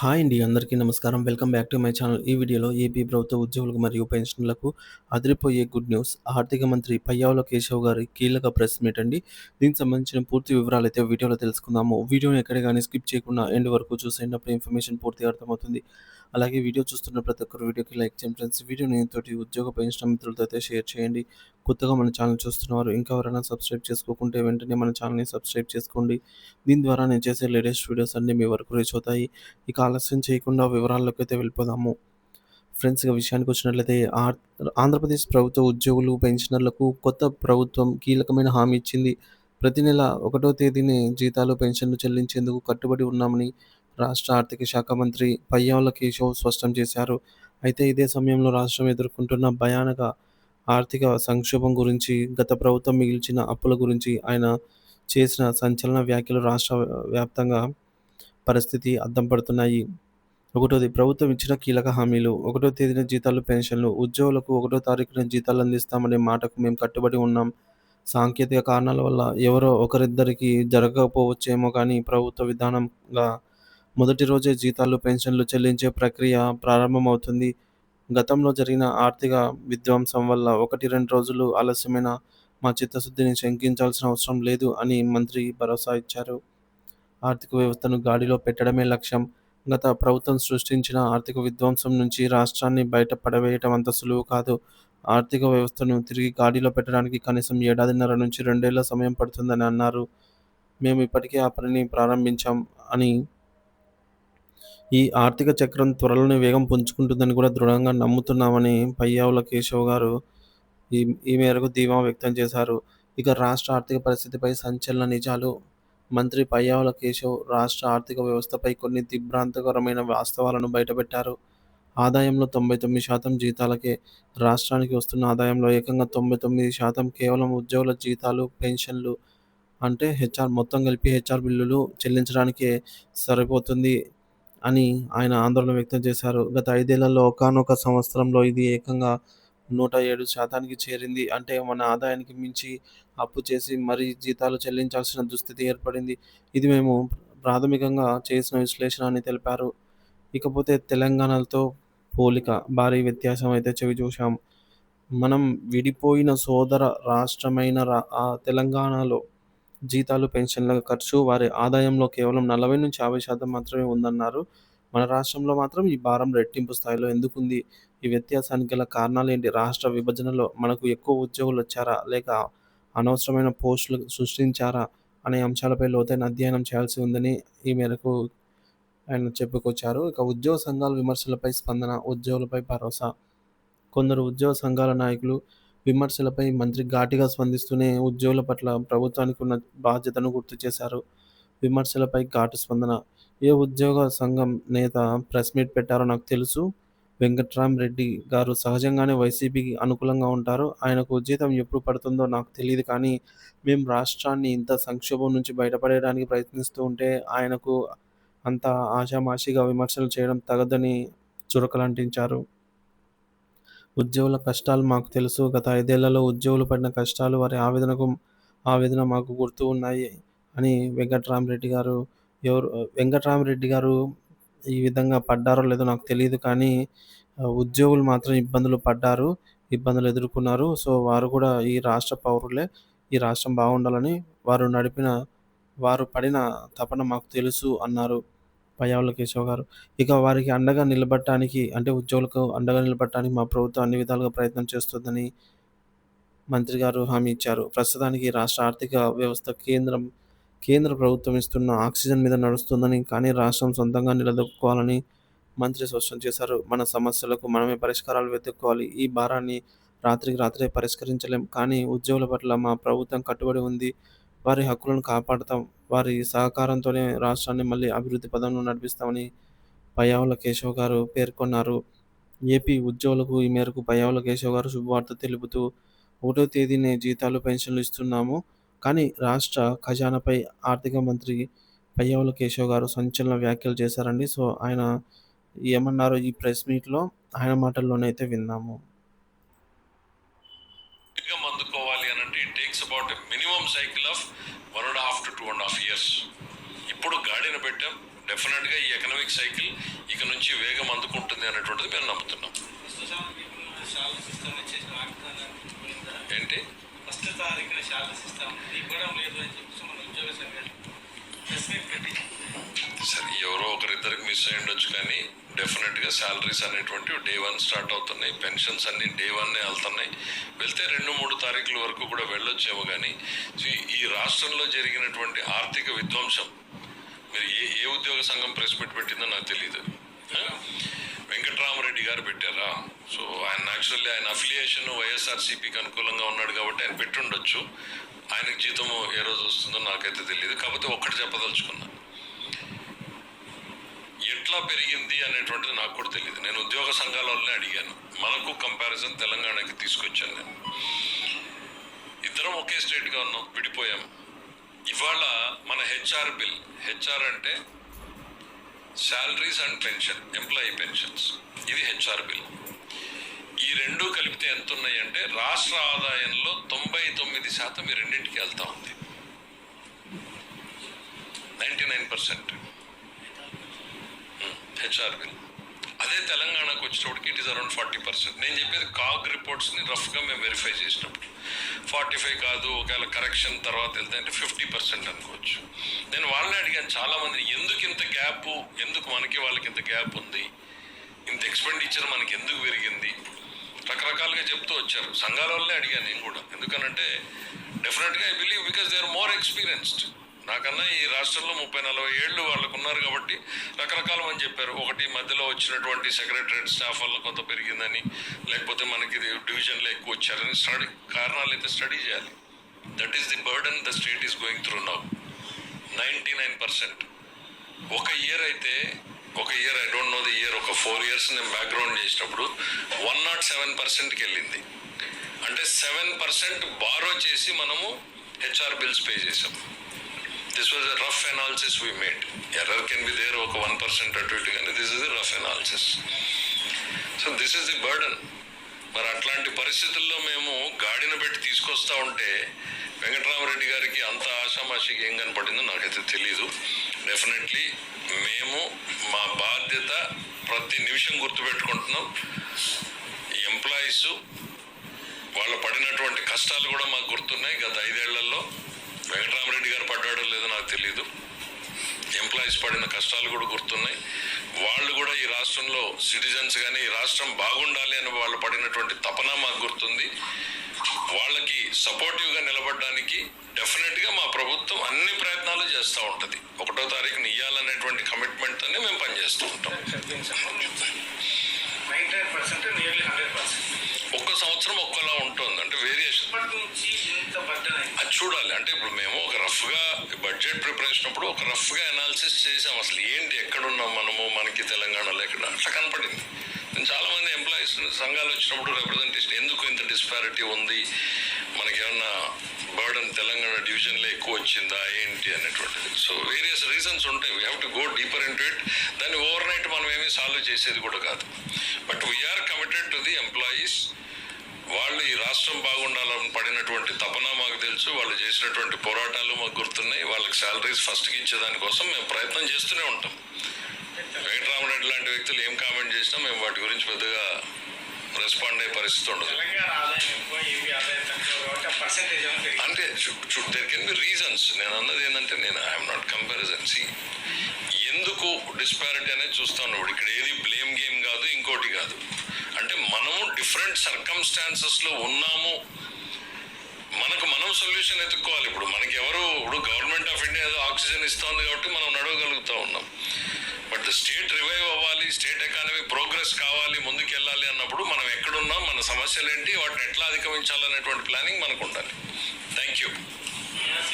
Hi అండి అందరికీ నమస్కారం. Welcome back to my channel. ఈ వీడియోలో ఏపీ ప్రభుత్వ ఉద్యోగులకు మరియు పెన్షన్లకు అదిరిపోయే గుడ్ న్యూస్. ఆర్థిక మంత్రి పయ్యావుల కేశవ్ గారి కీలక ప్రెస్ మీట్ అండి. దీనికి సంబంధించిన పూర్తి వివరాలు అయితే వీడియోలో తెలుసుకుందాము. వీడియోని ఎక్కడ కానీ స్కిప్ చేయకుండా ఎండ్ వరకు చూసేటప్పుడు ఇన్ఫర్మేషన్ పూర్తిగా అర్థమవుతుంది. అలాగే వీడియో చూస్తున్న ప్రతి ఒక్కరు వీడియోకి లైక్ చేయండి ఫ్రెండ్స్. నేను తోటి ఉద్యోగ పెన్షన్ మిత్రులతో అయితే షేర్ చేయండి. కొత్తగా మన ఛానల్ చూస్తున్నవారు ఇంకా ఎవరైనా సబ్స్క్రైబ్ చేసుకోకుంటే వెంటనే మన ఛానల్ని సబ్స్క్రైబ్ చేసుకోండి. దీని ద్వారా నేను చేసే లేటెస్ట్ వీడియోస్ అన్నీ మీ వరకు రీచ్ అవుతాయి. ఇక ఆలస్యం చేయకుండా వివరాల్లోకి అయితే వెళ్ళిపోదాము. ఫ్రెండ్స్ విషయానికి వచ్చినట్లయితే ఆంధ్రప్రదేశ్ ప్రభుత్వ ఉద్యోగులు పెన్షనర్లకు కొత్త ప్రభుత్వం కీలకమైన హామీ ఇచ్చింది. ప్రతి నెల ఒకటో తేదీని జీతాలు పెన్షన్లు చెల్లించేందుకు కట్టుబడి ఉన్నామని రాష్ట్ర ఆర్థిక శాఖ మంత్రి పయ్యావుల కేశవ్ స్పష్టం చేశారు. అయితే ఇదే సమయంలో రాష్ట్రం ఎదుర్కొంటున్న భయానక ఆర్థిక సంక్షోభం గురించి గత ప్రభుత్వం మిగిల్చిన అప్పుల గురించి ఆయన చేసిన సంచలన వ్యాఖ్యలు రాష్ట్ర వ్యాప్తంగా పరిస్థితి అద్దం పడుతున్నాయి. ఒకటోది ప్రభుత్వం ఇచ్చిన కీలక హామీలు. ఒకటో తేదీన జీతాలు పెన్షన్లు. ఉద్యోగులకు ఒకటో తారీఖున జీతాలు అందిస్తామనే మాటకు మేము కట్టుబడి ఉన్నాం. సాంకేతిక కారణాల వల్ల ఎవరో ఒకరిద్దరికి జరగకపోవచ్చేమో కానీ ప్రభుత్వ విధానంగా మొదటి రోజే జీతాలు పెన్షన్లు చెల్లించే ప్రక్రియ ప్రారంభమవుతుంది. గతంలో జరిగిన ఆర్థిక విధ్వంసం వల్ల ఒకటి రెండు రోజులు ఆలస్యమైన మా చిత్తశుద్ధిని శంకించాల్సిన అవసరం లేదు అని మంత్రి భరోసా ఇచ్చారు. ఆర్థిక వ్యవస్థను గాడిలో పెట్టడమే లక్ష్యం. గత ప్రభుత్వం సృష్టించిన ఆర్థిక విధ్వంసం నుంచి రాష్ట్రాన్ని బయట పడవేయటం అంత సులువు కాదు. ఆర్థిక వ్యవస్థను తిరిగి గాడిలో పెట్టడానికి కనీసం ఏడాదిన్నర నుంచి రెండేళ్ళ సమయం పడుతుందని అన్నారు. మేము ఇప్పటికే ఆ పనిని ప్రారంభించాం అని ఈ ఆర్థిక చక్రం త్వరలోనే వేగం పుంజుకుంటుందని కూడా దృఢంగా నమ్ముతున్నామని పయ్యావుల కేశవ్ గారు ఈ ఈ మేరకు ధీమా వ్యక్తం చేశారు. ఇక రాష్ట్ర ఆర్థిక పరిస్థితిపై సంచలన నిజాలు. మంత్రి పయ్యావుల కేశవ్ రాష్ట్ర ఆర్థిక వ్యవస్థపై కొన్ని దిగ్భ్రాంతకరమైన వాస్తవాలను బయటపెట్టారు. ఆదాయంలో తొంభై తొమ్మిది శాతం జీతాలకే రాష్ట్రానికి వస్తున్న ఆదాయంలో ఏకంగా తొంభై తొమ్మిది శాతం కేవలం ఉద్యోగుల జీతాలు పెన్షన్లు అంటే హెచ్ఆర్ మొత్తం కలిపి హెచ్ఆర్ బిల్లులు చెల్లించడానికే సరిపోతుంది. అని ఆయన ఆందోళన వ్యక్తం చేశారు. గత ఐదేళ్ళలో ఒకనొక సంవత్సరంలో ఇది ఏకంగా నూట ఏడు శాతానికి చేరింది. అంటే మన ఆదాయానికి మించి అప్పు చేసి మరీ జీతాలు చెల్లించాల్సిన దుస్థితి ఏర్పడింది. ఇది మేము ప్రాథమికంగా చేసిన విశ్లేషణ అని తెలిపారు. ఇకపోతే తెలంగాణతో పోలిక భారీ వ్యత్యాసం అయితే చెవి చూశాం. మనం విడిపోయిన సోదర రాష్ట్రమైన రా తెలంగాణలో జీతాలు పెన్షన్ల ఖర్చు వారి ఆదాయంలో కేవలం నలభై నుంచి యాభై శాతం మాత్రమే ఉందన్నారు. మన రాష్ట్రంలో మాత్రం ఈ భారం రెట్టింపు స్థాయిలో ఎందుకుంది? ఈ వ్యత్యాసానికి గల కారణాలు ఏంటి? రాష్ట్ర విభజనలో మనకు ఎక్కువ ఉద్యోగులు వచ్చారా? లేక అనవసరమైన పోస్టులు సృష్టించారా? అనే అంశాలపై లోతైన అధ్యయనం చేయాల్సి ఉందని ఈ మేరకు ఆయన చెప్పుకొచ్చారు. ఇక ఉద్యోగ సంఘాల విమర్శలపై స్పందన ఉద్యోగులపై భరోసా. కొందరు ఉద్యోగ సంఘాల నాయకులు విమర్శలపై మంత్రి ఘాటిగా స్పందిస్తూనే ఉద్యోగుల పట్ల ప్రభుత్వానికి ఉన్న బాధ్యతను గుర్తు చేశారు. విమర్శలపై ఘాటు స్పందన. ఏ ఉద్యోగ సంఘం నేత ప్రెస్ మీట్ పెట్టారో నాకు తెలుసు. వెంకట్రామరెడ్డి గారు సహజంగానే వైసీపీకి అనుకూలంగా ఉంటారు. ఆయనకు జీతం ఎప్పుడు పడుతుందో నాకు తెలియదు కానీ మేము రాష్ట్రాన్ని ఇంత సంక్షోభం నుంచి బయటపడేయడానికి ప్రయత్నిస్తూ ఉంటే ఆయనకు అంత ఆషామాషిగా విమర్శలు చేయడం తగదని చురకలంటించారు. ఉద్యోగుల కష్టాలు మాకు తెలుసు. గత ఐదేళ్ళలో ఉద్యోగులు పడిన కష్టాలు వారి ఆవేదనకు ఆవేదన మాకు గుర్తు ఉన్నాయి అని వెంకట్రామరెడ్డి గారు ఎవరు వెంకట్రామరెడ్డి గారు ఈ విధంగా పడ్డారో లేదో నాకు తెలియదు కానీ ఉద్యోగులు మాత్రం ఇబ్బందులు పడ్డారు ఇబ్బందులు ఎదుర్కొన్నారు. సో వారు కూడా ఈ రాష్ట్ర పౌరులే ఈ రాష్ట్రం బాగుండాలని వారు నడిపిన వారు పడిన తపన మాకు తెలుసు అన్నారు. పయ్యావుల కేశవ్ గారు. ఇక వారికి అండగా నిలబడటానికి అంటే ఉద్యోగులకు అండగా నిలబడటానికి మా ప్రభుత్వం అన్ని విధాలుగా ప్రయత్నం చేస్తుందని మంత్రి గారు హామీ ఇచ్చారు. ప్రస్తుతానికి రాష్ట్ర ఆర్థిక వ్యవస్థ కేంద్రం కేంద్ర ప్రభుత్వం ఇస్తున్న ఆక్సిజన్ మీద నడుస్తుందని కానీ రాష్ట్రం సొంతంగా నిలదొక్కుకోవాలని మంత్రి స్పష్టం చేశారు. మన సమస్యలకు మనమే పరిష్కారాలు వెతుక్కోవాలి. ఈ భారాన్ని రాత్రికి రాత్రే పరిష్కరించలేం. కానీ ఉద్యోగుల పట్ల మా ప్రభుత్వం కట్టుబడి ఉంది. వారి హక్కులను కాపాడతాం. వారి సహకారంతోనే రాష్ట్రాన్ని మళ్ళీ అభివృద్ధి పదంలో నడిపిస్తామని పయ్యావుల కేశవ్ గారు పేర్కొన్నారు. ఏపీ ఉద్యోగులకు ఈ మేరకు పయ్యావుల కేశవ్ గారు శుభవార్త తెలుపుతూ ఒకటో తేదీనే జీతాలు పెన్షన్లు ఇస్తున్నాము. కానీ రాష్ట్ర ఖజానాపై ఆర్థిక మంత్రి పయ్యావుల కేశవ్ గారు సంచలన వ్యాఖ్యలు చేశారండి. సో ఆయన ఏమన్నారో ఈ ప్రెస్ మీట్లో ఆయన మాటల్లోనైతే విన్నాము. అందుకోవాలి అంటే it takes about minimum cycle years ఇప్పుడు గాడిన పెట్టాం. డెఫినెట్గా ఈ ఎకనామిక్ సైకిల్ ఇక నుంచి వేగం అందుకుంటుంది అనేటువంటిది మేము నమ్ముతున్నాం. ఏంటి? ఫస్ట్ తారీఖున శాలరీ సిస్టమ్ ఇవ్వడం లేదు అని చెప్పేసి మన ఉద్యోగ సంఘాలు ప్రెస్ మీట్ పెట్టి సరే ఎవరో ఒకరిద్దరికి మిస్ అయి ఉండొచ్చు కానీ డెఫినెట్గా శాలరీస్ అనేటువంటివి డే వన్ స్టార్ట్ అవుతున్నాయి. పెన్షన్స్ అన్ని డే వన్నే వెళ్తున్నాయి. వెళ్తే రెండు మూడు తారీఖుల వరకు కూడా వెళ్ళొచ్చేమో కానీ సో ఈ- రాష్ట్రంలో జరిగినటువంటి ఆర్థిక విధ్వంసం మీరు ఏ ఏ ఉద్యోగ సంఘం ప్రెస్ మీట్ పెట్టిందో నాకు తెలియదు ఆ? వెంకట్రామరెడ్డి గారు పెట్టారా? సో ఆయన యాక్చువల్లీ ఆయన అఫిలియేషన్ వైఎస్ఆర్సీపీకి అనుకూలంగా ఉన్నాడు కాబట్టి ఆయన పెట్టుండొచ్చు. ఆయనకు జీతము ఏ రోజు వస్తుందో నాకైతే తెలియదు కాకపోతే ఒక్కటి చెప్పదలుచుకున్నాను ఎట్లా పెరిగింది అనేటువంటిది నాకు కూడా తెలియదు నేను ఉద్యోగ సంఘాల వల్లనే అడిగాను. మనకు కంపారిజన్ తెలంగాణకి తీసుకొచ్చాను నేను. ఇద్దరం ఒకే స్టేట్గా ఉన్నాం విడిపోయాం. ఇవాళ మన హెచ్ఆర్ బిల్ హెచ్ఆర్ అంటే salaries and pension employee pensions. ఇది హెచ్ఆర్ బిల్. ఈ రెండు కలిపితే ఎంత ఉన్నాయంటే రాష్ట్ర ఆదాయంలో తొంభై తొమ్మిది శాతం ఈ రెండింటికి వెళ్తా ఉంది. Ninety nine percent. HR bill అదే తెలంగాణకు వచ్చేటప్పటికి it is around forty percent నేను చెప్పేది కాగ్ రిపోర్ట్స్ని రఫ్గా మేము వెరిఫై చేసినప్పుడు. ఫార్టీ ఫైవ్ కాదు ఒకవేళ కరెక్షన్ తర్వాత వెళ్తే అంటే ఫిఫ్టీ పర్సెంట్ అనుకోవచ్చు. నేను వాళ్ళని అడిగాను చాలామంది ఎందుకు ఇంత గ్యాప్ ఎందుకు మనకి వాళ్ళకి ఇంత గ్యాప్ ఉంది? ఇంత ఎక్స్పెండిచర్ మనకి ఎందుకు పెరిగింది? రకరకాలుగా చెప్తూ వచ్చారు. సంఘాల వల్లే అడిగాను నేను కూడా. ఎందుకనంటే డెఫినెట్గా I believe because they are more experienced నాకన్నా ఈ రాష్ట్రంలో ముప్పై నలభై ఏళ్ళు వాళ్ళకు ఉన్నారు కాబట్టి రకరకాల అని చెప్పారు. ఒకటి మధ్యలో వచ్చినటువంటి సెక్రటరేట్ స్టాఫ్ వల్ల కొంత పెరిగిందని లేకపోతే మనకి డివిజన్లో ఎక్కువ వచ్చారని స్టడీ కారణాలు అయితే స్టడీ చేయాలి. That is the burden the state is going through now ninety nine percent ఒక ఇయర్ అయితే ఒక year I don't know the year ఒక ఫోర్ ఇయర్స్ నేను బ్యాక్గ్రౌండ్ చేసినప్పుడు వన్ నాట్ సెవెన్ పర్సెంట్కి వెళ్ళింది. అంటే సెవెన్ పర్సెంట్ బారో చేసి మనము హెచ్ఆర్ బిల్స్ పే చేసాము this was a rough analysis we made error can be there ఒక వన్ పర్సెంట్ అటు ఇటు కానీ this is the rough analysis so this is the burden మరి అట్లాంటి పరిస్థితుల్లో మేము గాడిన పెట్టి తీసుకొస్తా ఉంటే వెంకటరామరెడ్డి గారికి అంత ఆషామాషికి ఏం కనపడిందో నాకైతే తెలీదు. డెఫినెట్లీ మేము మా బాధ్యత ప్రతి నిమిషం గుర్తుపెట్టుకుంటున్నాం. ఈ ఎంప్లాయీస్ వాళ్ళు పడినటువంటి కష్టాలు కూడా మాకు గుర్తున్నాయి. గత ఐదేళ్ళలో గారు లేదో నాకు తెలియదు ఎంప్లాయీస్ పడిన కష్టాలు కూడా గుర్తున్నాయి. వాళ్ళు కూడా ఈ రాష్ట్రంలో సిటిజన్స్ కానీ ఈ రాష్ట్రం బాగుండాలి అని వాళ్ళు పడినటువంటి తపన మాకు గుర్తుంది. వాళ్ళకి సపోర్టివ్గా నిలబడడానికి డెఫినెట్గా మా ప్రభుత్వం అన్ని ప్రయత్నాలు చేస్తూ ఉంటుంది. ఒకటో తారీఖున ఇవ్వాలనేటువంటి కమిట్మెంట్తోనే మేము పనిచేస్తూ ఉంటాం. Ninety nine percent nearly hundred percent ఒక్క సంవత్సరం ఒక్కలా ఉంటుంది. అంటే వేరియేషన్ అది చూడాలి. అంటే ఇప్పుడు మేము ఒక రఫ్గా బడ్జెట్ ప్రిపరేషన్ అప్పుడు ఒక రఫ్గా అనాలిసిస్ చేసాం అసలు. ఏంటి ఎక్కడున్నాం మనము? మనకి తెలంగాణలో ఎక్కడ అట్లా కనపడింది. నేను చాలా మంది ఎంప్లాయీస్ సంఘాలు వచ్చినప్పుడు రిప్రజెంటేషన్ ఎందుకు ఇంత డిస్పారిటీ ఉంది? మనకి ఏమన్నా బర్డన్ తెలంగాణ డివిజన్లో ఎక్కువ వచ్చిందా ఏంటి అనేటువంటిది. సో వేరియస్ రీజన్స్ ఉంటాయి. We have to go deeper in to it దాన్ని ఓవర్ నైట్ మనం ఏమీ సాల్వ్ చేసేది కూడా కాదు. But we are committed to the employees వాళ్ళు ఈ రాష్ట్రం బాగుండాలని పడినటువంటి తపన మాకు తెలుసు. వాళ్ళు చేసినటువంటి పోరాటాలు మాకు గుర్తున్నాయి. వాళ్ళకి శాలరీస్ ఫస్ట్కి ఇచ్చేదానికోసం మేము ప్రయత్నం చేస్తూనే ఉంటాం. వెంకటరామరెడ్డి లాంటి వ్యక్తులు ఏం కామెంట్ చేసినా మేము వాటి గురించి పెద్దగా రెస్పాండ్ అయ్యే పరిస్థితి ఉండదు. అంటే దేర్ కెన్ బి రీజన్స్ నేను అన్నది ఏంటంటే నేను ఐఎమ్ నాట్ కంపారిజన్ సి ఎందుకు డిస్పారిటీ అనేది చూస్తాను ఇక్కడ ఏది బ్లేమ్ గేమ్ కాదు ఇంకోటి కాదు. అంటే మనము డిఫరెంట్ సర్కమ్స్టాన్సెస్లో ఉన్నాము. మనకు మనం సొల్యూషన్ ఎత్తుక్కోవాలి ఇప్పుడు మనకి ఎవరు ఇప్పుడు గవర్నమెంట్ ఆఫ్ ఇండియా ఏదో ఆక్సిజన్ ఇస్తోంది కాబట్టి మనం నడవగలుగుతూ ఉన్నాం. బట్ స్టేట్ రివైవ్ అవ్వాలి స్టేట్ ఎకానమీ ప్రోగ్రెస్ కావాలి ముందుకెళ్ళాలి అన్నప్పుడు మనం ఎక్కడున్నాం మన సమస్యలు ఏంటి వాటిని ఎట్లా అధిగమించాలనేటువంటి ప్లానింగ్ మనకు ఉండాలి థ్యాంక్ యూ.